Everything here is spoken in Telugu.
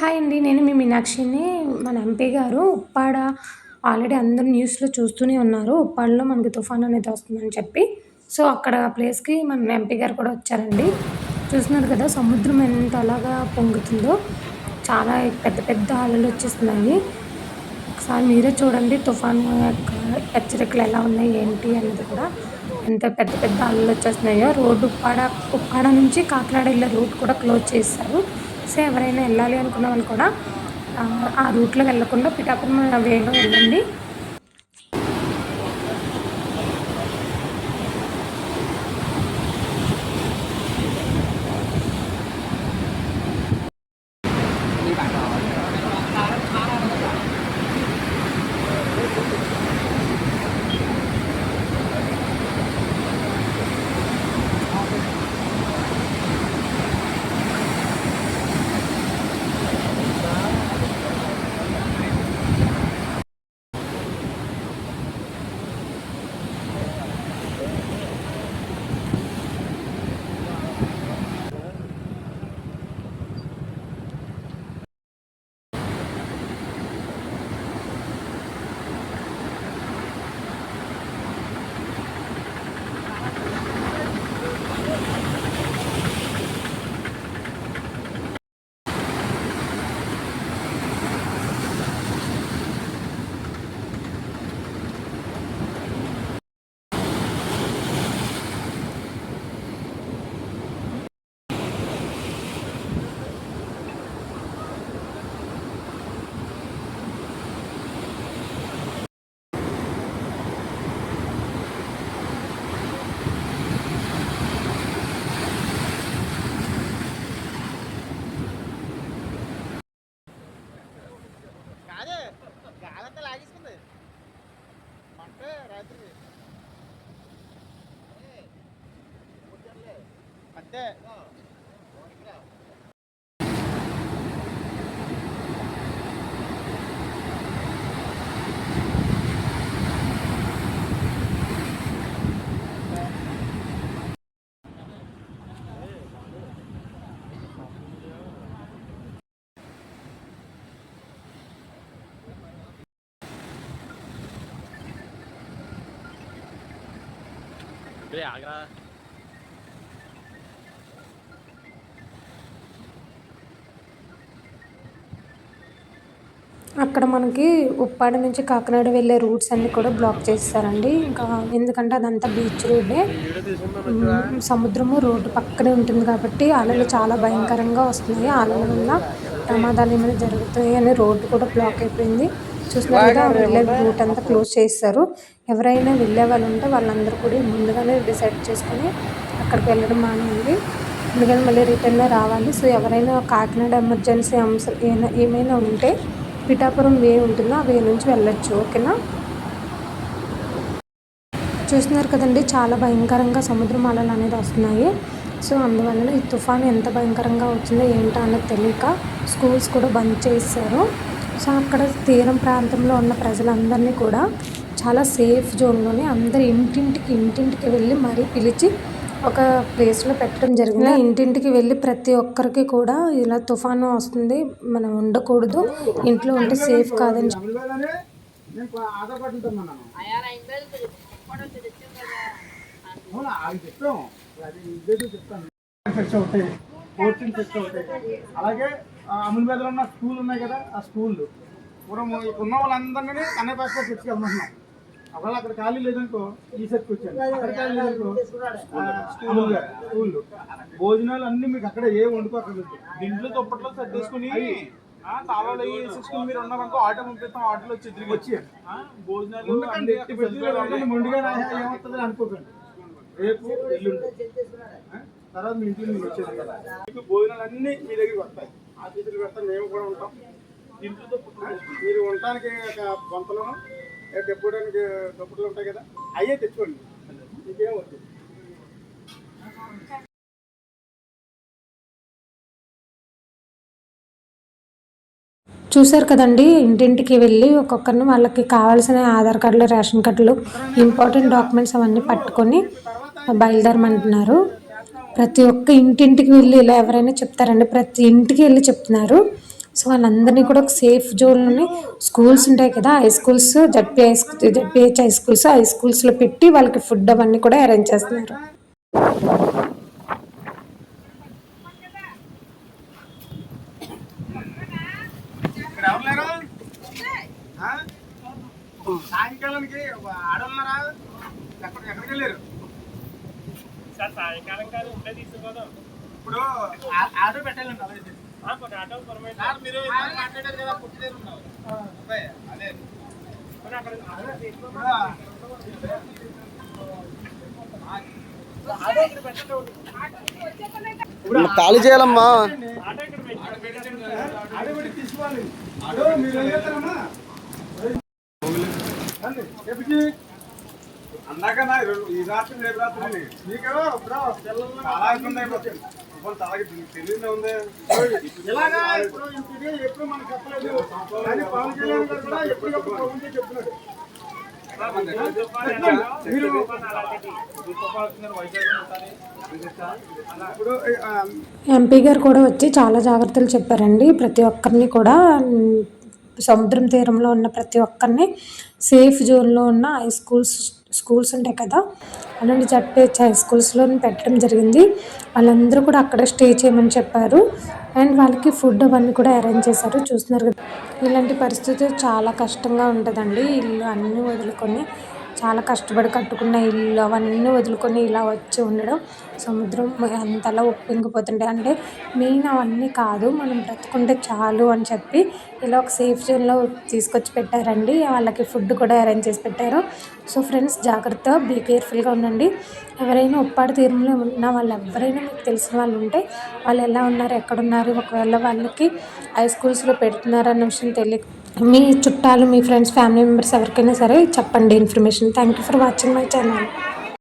హాయ్ అండి నేను మీ మీనాక్షిని. మన ఎంపీ గారు ఉప్పాడ ఆల్రెడీ అందరూ న్యూస్లో చూస్తూనే ఉన్నారు. ఉప్పాడలో మనకి తుఫాన్ అనేది వస్తుందని చెప్పి. సో అక్కడ ప్లేస్కి మన ఎంపీ గారు కూడా వచ్చారండి. చూస్తున్నారు కదా సముద్రం ఎంత అలాగా పొంగుతుందో. చాలా పెద్ద పెద్ద అలలు వచ్చేస్తున్నాయి. ఒకసారి మీరే చూడండి తుఫాన్ యొక్క హెచ్చరికలు ఎలా ఉన్నాయి ఏంటి అనేది కూడా. ఎంత పెద్ద పెద్ద అలలు వచ్చేస్తున్నాయో. రోడ్డు ఉప్పాడ ఉప్పాడ నుంచి కాకినాడ వెళ్ళే రూట్ కూడా క్లోజ్ చేస్తారు సో ఎవరైనా వెళ్ళాలి అనుకున్న వాళ్ళు కూడా ఆ రూట్లో వెళ్ళకుండా పిఠాపురం వేలో వెళ్ళండి. Pantai? Haa. రే ఆగరా అక్కడ మనకి ఉప్పాడ నుంచి కాకినాడ వెళ్ళే రూట్స్ అన్నీ కూడా బ్లాక్ చేస్తారండి. ఇంకా ఎందుకంటే అదంతా బీచ్ రోడ్డే. సముద్రము రోడ్డు పక్కనే ఉంటుంది కాబట్టి అలలు చాలా భయంకరంగా వస్తున్నాయి. అలల వల్ల ప్రమాదాలు ఏమైనా జరుగుతాయి అని రోడ్డు కూడా బ్లాక్ అయిపోయింది. చూస్తున్నారు కదా వెళ్ళే రూట్ అంతా క్లోజ్ చేస్తారు ఎవరైనా వెళ్ళే వాళ్ళు ఉంటే వాళ్ళందరూ కూడా ముందుగానే డిసైడ్ చేసుకుని అక్కడికి వెళ్ళడం మానేయండి. ఎందుకంటే మళ్ళీ రిటర్న్ రావాలి. సో ఎవరైనా కాకినాడ ఎమర్జెన్సీ అంశం ఏమైనా ఏమైనా ఉంటే పిఠాపురం వే ఉంటుందో ఆ వే నుంచి వెళ్ళొచ్చు. ఓకేనా? చూస్తున్నారు కదండి చాలా భయంకరంగా సముద్రం అలలు అనేది వస్తున్నాయి. సో అందువలన ఈ తుఫాను ఎంత భయంకరంగా వచ్చిందో ఏంటో అన్నది తెలియక స్కూల్స్ కూడా బంద్ చేశారు సో అక్కడ తీరం ప్రాంతంలో ఉన్న ప్రజలందరినీ కూడా చాలా సేఫ్ జోన్లోనే అందరి ఇంటింటికి ఇంటింటికి వెళ్ళి మరీ పిలిచి ఒక ప్లేస్లో పెట్టడం జరిగింది. ఇంటింటికి వెళ్ళి ప్రతి ఒక్కరికి కూడా ఇలా తుఫాను వస్తుంది మనం ఉండకూడదు ఇంట్లో ఉంటే సేఫ్ కాదని చెప్పి. అలాగే మీద ఉన్న స్కూల్ ఉన్నాయి కదా ఆ స్కూల్ పూర్వం ఉన్న వాళ్ళందరినీ కన్నయ్య పాస్పోర్ట్ తెచ్చుకెళ్తున్నాం ఒకవేళ అక్కడ ఖాళీ లేదనుకో ఈ సెట్కి వచ్చాను అక్కడ ఖాళీ లేదనుకో స్కూల్ స్కూల్ భోజనాలు అన్ని మీకు అక్కడ ఏ వండుకోక్కర్లేదు ఇంట్లో దుప్పట్లో సర్దేసుకుని తాళాలు వేసేసుకుని మీరు ఉన్నారనుకో ఆటో పంపిస్తాం ఆటోలో వచ్చి తిరిగి. వచ్చి భోజనాలు ఏమవుతుంది అనుకోకండి. రేపు ఎల్లుండి? తర్వాత మీ ఇంటికి మీరు వచ్చేది కదా మీకు భోజనాలు అన్నీ మీ దగ్గరికి వస్తాయి. అతిథులు పెడతాం మేము కూడా ఉంటాం. మీరు ఉండటానికి ఒక బొంతలను చెప్పుకోవడానికి దుప్పట్లు ఉంటాయి కదా అయ్యే తెచ్చుకోండి. మీకేం వద్దు. చూశారు కదండి ఇంటింటికి వెళ్ళి ఒక్కొక్కరిని వాళ్ళకి కావాల్సిన ఆధార్ కార్డులు రేషన్ కార్డులు ఇంపార్టెంట్ డాక్యుమెంట్స్ అవన్నీ పట్టుకొని బయలుదేరమంటున్నారు. ప్రతి ఒక్క ఇంటింటికి వెళ్ళి ఇలా ఎవరైనా చెప్తారండి. ప్రతి ఇంటికి వెళ్ళి చెప్తున్నారు. సో వాళ్ళందరినీ కూడా ఒక సేఫ్ జోన్లోనే స్కూల్స్ ఉంటాయి కదా high schools ZP high ZPH high schools high స్కూల్స్లో పెట్టి వాళ్ళకి ఫుడ్ అవన్నీ కూడా అరేంజ్ చేస్తున్నారు. సాయంకాలానికి ఆడున్నారా ఎక్కడికి వెళ్ళారు? సాయంకాలం కాదు ఉంటే తీసుకుపోదాం. ఇప్పుడు ఆటో పెట్టాలండి అలాగే ఆ, కొన్ని ఆటోలు పర్వాలేదు. సార్ మీరు మాట్లాడారు కదా పుట్టి దగ్గర అదే. అక్కడ ఖాళీ చేయాలమ్మా. ఆటో ఇక్కడ పెట్టి. ఆటో పెట్టి తీసుకోవాలి. నా ఈ రాత్రి రేపు రాత్రి తెలియదు ఉంది? ఇలాగా ఇప్పుడు ఎప్పుడు మనకు చెప్పలేదు. కానీ పవన్ కళ్యాణ్ గారు కూడా ఎప్పటికప్పుడు చెప్తున్నాడు ఎంపీ గారు కూడా వచ్చి చాలా జాగ్రత్తలు చెప్పారండి. ప్రతి ఒక్కరిని కూడా సముద్రం తీరంలో ఉన్న ప్రతి ఒక్కరిని సేఫ్ జోన్లో ఉన్న హై స్కూల్స్ స్కూల్స్ ఉంటాయి కదా అలాంటి జడ్పేహెచ్ హై స్కూల్స్లో పెట్టడం జరిగింది. వాళ్ళందరూ కూడా అక్కడే స్టే చేయమని చెప్పారు. అండ్ వాళ్ళకి ఫుడ్ అవన్నీ కూడా అరేంజ్ చేశారు. చూస్తున్నారు కదా ఇలాంటి పరిస్థితి చాలా కష్టంగా ఉంటుందండి. ఇల్లు అన్నీ వదులుకొని చాలా కష్టపడి కట్టుకున్న ఇల్లు అవన్నీ వదులుకొని ఇలా వచ్చి ఉండడం సముద్రం అంతలా ఉప్పింగిపోతుంటే అంటే మెయిన్ అవన్నీ కాదు మనం బ్రతుకుంటే చాలు అని చెప్పి ఇలా ఒక సేఫ్ జోన్లో తీసుకొచ్చి పెట్టారండి. వాళ్ళకి ఫుడ్ కూడా అరేంజ్ చేసి పెట్టారు. సో ఫ్రెండ్స్ జాగ్రత్త బీ కేర్ఫుల్గా ఉండండి. ఎవరైనా ఉప్పాడు తీరంలో ఉన్న వాళ్ళు ఎవరైనా మీకు తెలిసిన వాళ్ళు ఉంటే వాళ్ళు ఎలా ఉన్నారు ఎక్కడున్నారు ఒకవేళ వాళ్ళకి హై స్కూల్స్లో పెడుతున్నారు అన్న విషయం తెలియక మీ చుట్టాలు మీ ఫ్రెండ్స్ ఫ్యామిలీ మెంబర్స్ ఎవరికైనా సరే చెప్పండి information thank you for watching my channel